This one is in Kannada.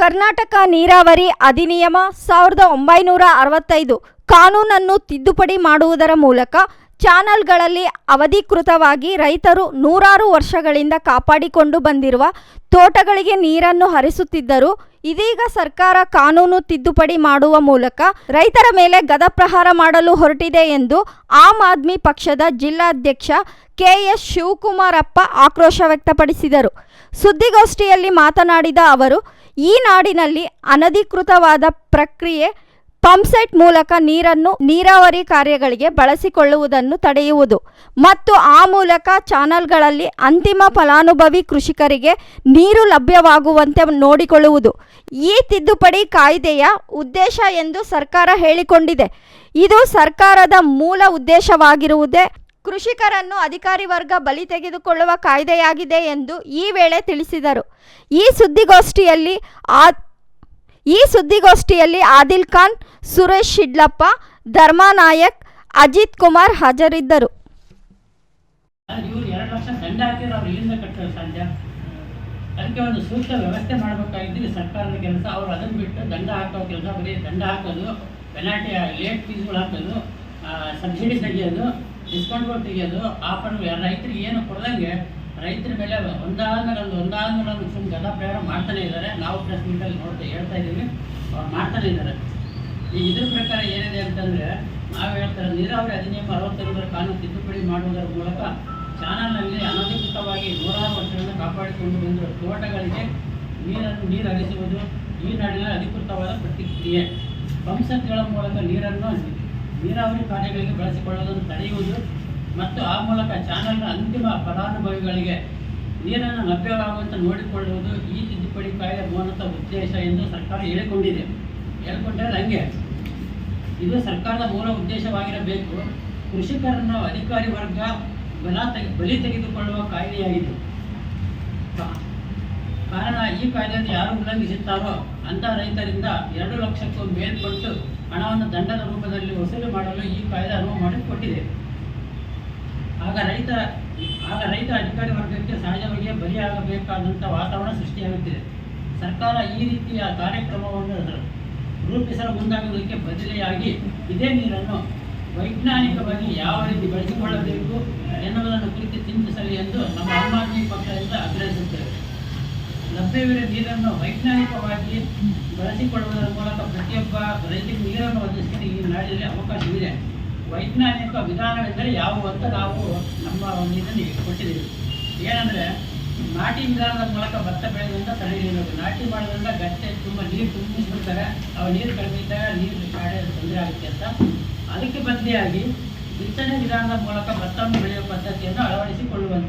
ಕರ್ನಾಟಕ ನೀರಾವರಿ ಅಧಿನಿಯಮ ಸಾವಿರದ ಒಂಬೈನೂರ ಅರವತ್ತೈದು ಕಾನೂನನ್ನು ತಿದ್ದುಪಡಿ ಮಾಡುವುದರ ಮೂಲಕ ಚಾನಲ್ಗಳಲ್ಲಿ ಅವಧಿಕೃತವಾಗಿ ರೈತರು ನೂರಾರು ವರ್ಷಗಳಿಂದ ಕಾಪಾಡಿಕೊಂಡು ಬಂದಿರುವ ತೋಟಗಳಿಗೆ ನೀರನ್ನು ಹರಿಸುತ್ತಿದ್ದರು ಇದೀಗ ಸರ್ಕಾರ ಕಾನೂನು ತಿದ್ದುಪಡಿ ಮಾಡುವ ಮೂಲಕ ರೈತರ ಮೇಲೆ ಗದಪ್ರಹಾರ ಮಾಡಲು ಹೊರಟಿದೆ ಎಂದು ಆಮ್ ಆದ್ಮಿ ಪಕ್ಷದ ಜಿಲ್ಲಾಧ್ಯಕ್ಷ ಕೆ ಎಸ್ ಶಿವಕುಮಾರಪ್ಪ ಆಕ್ರೋಶ ವ್ಯಕ್ತಪಡಿಸಿದರು. ಸುದ್ದಿಗೋಷ್ಠಿಯಲ್ಲಿ ಮಾತನಾಡಿದ ಅವರು ಈ ನಾಡಿನಲ್ಲಿ ಅನಧಿಕೃತವಾದ ಪ್ರಕ್ರಿಯೆ ಪಂಪ್ಸೆಟ್ ಮೂಲಕ ನೀರನ್ನು ನೀರಾವರಿ ಕಾರ್ಯಗಳಿಗೆ ಬಳಸಿಕೊಳ್ಳುವುದನ್ನು ತಡೆಯುವುದು ಮತ್ತು ಆ ಮೂಲಕ ಚಾನಲ್ಗಳಲ್ಲಿ ಅಂತಿಮ ಫಲಾನುಭವಿ ಕೃಷಿಕರಿಗೆ ನೀರು ಲಭ್ಯವಾಗುವಂತೆ ನೋಡಿಕೊಳ್ಳುವುದು. ಈ ತಿದ್ದುಪಡಿ ಕಾಯ್ದೆಯ ಉದ್ದೇಶ ಎಂದು ಸರ್ಕಾರ ಹೇಳಿಕೊಂಡಿದೆ. ಇದು ಸರ್ಕಾರದ ಮೂಲ ಉದ್ದೇಶವಾಗಿರುವುದೇ ಕೃಷಿಕರನ್ನು ಅಧಿಕಾರಿ ವರ್ಗ ಬಲಿ ತೆಗೆದುಕೊಳ್ಳುವ ಕಾಯ್ದೆಯಾಗಿದೆ ಎಂದು ಈ ವೇಳೆ ತಿಳಿಸಿದರು. ಈ ಸುದ್ದಿಗೋಷ್ಠಿಯಲ್ಲಿ ಆ, ಈ ಸುದ್ದಿಗೋಷ್ಠಿಯಲ್ಲಿ ಆದಿಲ್ ಖಾನ್, ಸುರೇಶ್ ಶಿಡ್ಲಪ್ಪ ಧರ್ಮಾನಾಯಕ್ ಅಜಿತ್ ಕುಮಾರ್ ಹಾಜರಿದ್ದರು. ಅದಕ್ಕೆ ಒಂದು ಸೂಕ್ತ ವ್ಯವಸ್ಥೆ ಮಾಡಬೇಕಾಗಿದ್ದು ಸರ್ಕಾರದ ಕೆಲಸ. ಅವರು ಅದನ್ನು ಬಿಟ್ಟು ದಂಡ ಹಾಕೋ ಕೆಲಸ, ಬರೀ ದಂಡ ಹಾಕೋದು ಪೆನಾಲ್ಟಿ ಲೇಟ್ ಫೀಸ್ಗಳು ಹಾಕೋದು ಸಬ್ಸಿಡಿ ತೆಗಿಯೋದು ಡಿಸ್ಕೌಂಟ್ಗಳು ತೆಗಿಯೋದು ಆಫರ್ ರೈತರಿಗೆ ಏನು ಕೊಡ್ದಂಗೆ, ರೈತರ ಮೇಲೆ ಒಂದಾದ್ಮೇಲೆ ಒಂದು ಸುಮ್ಮನೆ ಗದ ಪ್ರಯಾಣ ಮಾಡ್ತಾನೆ ಇದ್ದಾರೆ ನಾವು ಪ್ರೆಸ್ ಮೀಟಲ್ಲಿ ನೋಡ್ತಾ ಹೇಳ್ತಾ ಇದ್ದೀವಿ. ಅವ್ರು ಮಾಡ್ತಾನೆ ಇದ್ದಾರೆ ಈ ಇದ್ರ ಪ್ರಕಾರ ಏನಿದೆ ಅಂತಂದರೆ, ನಾವು ಹೇಳ್ತಾರೆ, ನೀರಾವರಿ ಅಧಿನಿಯಮ ಅರವತ್ತೈದರ ಕಾನೂನು ತಿದ್ದುಪಡಿ ಮಾಡುವುದರ ಮೂಲಕ ಚಾನಲ್ನಲ್ಲಿ ಅನಧಿಕೃತವಾಗಿ ನೂರಾರು ವರ್ಷಗಳನ್ನು ಕಾಪಾಡಿಕೊಂಡು ಬಂದಿರುವ ತೋಟಗಳಿಗೆ ನೀರನ್ನು ನೀರು ಹರಿಸುವುದು ಈ ನಾಡಿನ ಅಧಿಕೃತವಾದ ಪ್ರತಿಕ್ರಿಯೆ. ಪಂಪ್ಸೆಟ್ಗಳ ಮೂಲಕ ನೀರನ್ನು ನೀರಾವರಿ ಕಾರ್ಯಗಳಿಗೆ ಬಳಸಿಕೊಳ್ಳುವುದನ್ನು ತಡೆಯುವುದು ಮತ್ತು ಆ ಮೂಲಕ ಚಾನಲ್ನ ಅಂತಿಮ ಫಲಾನುಭವಿಗಳಿಗೆ ನೀರನ್ನು ಲಭ್ಯವಾಗುವಂತೆ ನೋಡಿಕೊಳ್ಳುವುದು ಈ ತಿದ್ದುಪಡಿ ಕಾಯ್ದೆ ಮೂಲತಃ ಉದ್ದೇಶ ಎಂದು ಸರ್ಕಾರ ಹೇಳಿಕೊಂಡಿದೆ. ಹೇಳ್ಕೊಂಡ್ರೆ ಹಂಗೆ ಇದು ಸರ್ಕಾರದ ಮೂಲ ಉದ್ದೇಶವಾಗಿರಬೇಕು. ಕೃಷಿಕರನ್ನು ಅಧಿಕಾರಿ ವರ್ಗ ಬಲ ತೆಗೆ, ಬಲಿ ತೆಗೆದುಕೊಳ್ಳುವ ಕಾಯ್ದೆಯಾಗಿದೆ. ಕಾರಣ ಈ ಕಾಯ್ದೆಯನ್ನು ಯಾರು ಉಲ್ಲಂಘಿಸುತ್ತಾರೋ ಅಂಥ ರೈತರಿಂದ ಎರಡು ಲಕ್ಷಕ್ಕೂ ಮೇಲ್ಪಟ್ಟು ಹಣವನ್ನು ದಂಡದ ರೂಪದಲ್ಲಿ ವಸೂಲಿ ಮಾಡಲು ಈ ಕಾಯ್ದೆ ಅನುವು ಮಾಡಿಕೊಟ್ಟಿದೆ. ಆಗ ರೈತ ಆಗ ರೈತ ಅಧಿಕಾರಿ ವರ್ಗಕ್ಕೆ ಸಹಜವಾಗಿಯೇ ಬಲಿಯಾಗಬೇಕಾದಂಥ ವಾತಾವರಣ ಸೃಷ್ಟಿಯಾಗುತ್ತಿದೆ. ಸರ್ಕಾರ ಈ ರೀತಿಯ ಕಾರ್ಯಕ್ರಮವನ್ನು ರೂಪಿಸಲು ಮುಂದಾಗುವುದಕ್ಕೆ ಬದಲಿಯಾಗಿ ಇದೇ ನೀರನ್ನು ವೈಜ್ಞಾನಿಕವಾಗಿ ಯಾವ ರೀತಿ ಬಳಸಿಕೊಳ್ಳಬೇಕು ಎನ್ನುವುದನ್ನು ಕುರಿತು ಚಿಂತಿಸಲಿ ಎಂದು ನಮ್ಮ ಆಗ್ರಹಿಸುತ್ತೇವೆ ಲಭ್ಯವಿರುವ ನೀರನ್ನು ವೈಜ್ಞಾನಿಕವಾಗಿ ಬಳಸಿಕೊಳ್ಳುವುದರ ಮೂಲಕ ಪ್ರತಿಯೊಬ್ಬ ರೈತರಿಗೆ ನೀರನ್ನು ಒದಗಿಸಲು ಈ ನಾಡಿನಲ್ಲಿ ಅವಕಾಶವಿದೆ. ವೈಜ್ಞಾನಿಕ ವಿಧಾನವೆಂದರೆ ಯಾವುವು ಅಂತ ನಾವು ನಮ್ಮ ಒಂದು ಕೊಟ್ಟಿದ್ದೀವಿ. ಏನಂದರೆ, ನಾಟಿ ವಿಧಾನದ ಮೂಲಕ ಭತ್ತ ಬೆಳೆಯೋದ್ರಿಂದ ನೀಡಬೇಕು ನಾಟಿ ಮಾಡೋದ್ರಿಂದ ಗಟ್ಟೆ ತುಂಬ ನೀರು ತುಂಬಿಸ್ಬಿಡ್ತಾರೆ. ಆ ನೀರು ಕಡಿಮೆ ಇದ್ದಾಗ ನೀರು ಕಾಡೆ ತೊಂದರೆ ಆಗುತ್ತೆ ಅಂತ. ಅದಕ್ಕೆ ಬದಲಿಯಾಗಿ ಬಿತ್ತನೆ ವಿಧಾನದ ಮೂಲಕ ಭತ್ತವನ್ನು ಬೆಳೆಯುವ ಪದ್ಧತಿಯನ್ನು ಅಳವಡಿಸಿಕೊಳ್ಳುವಂತೆ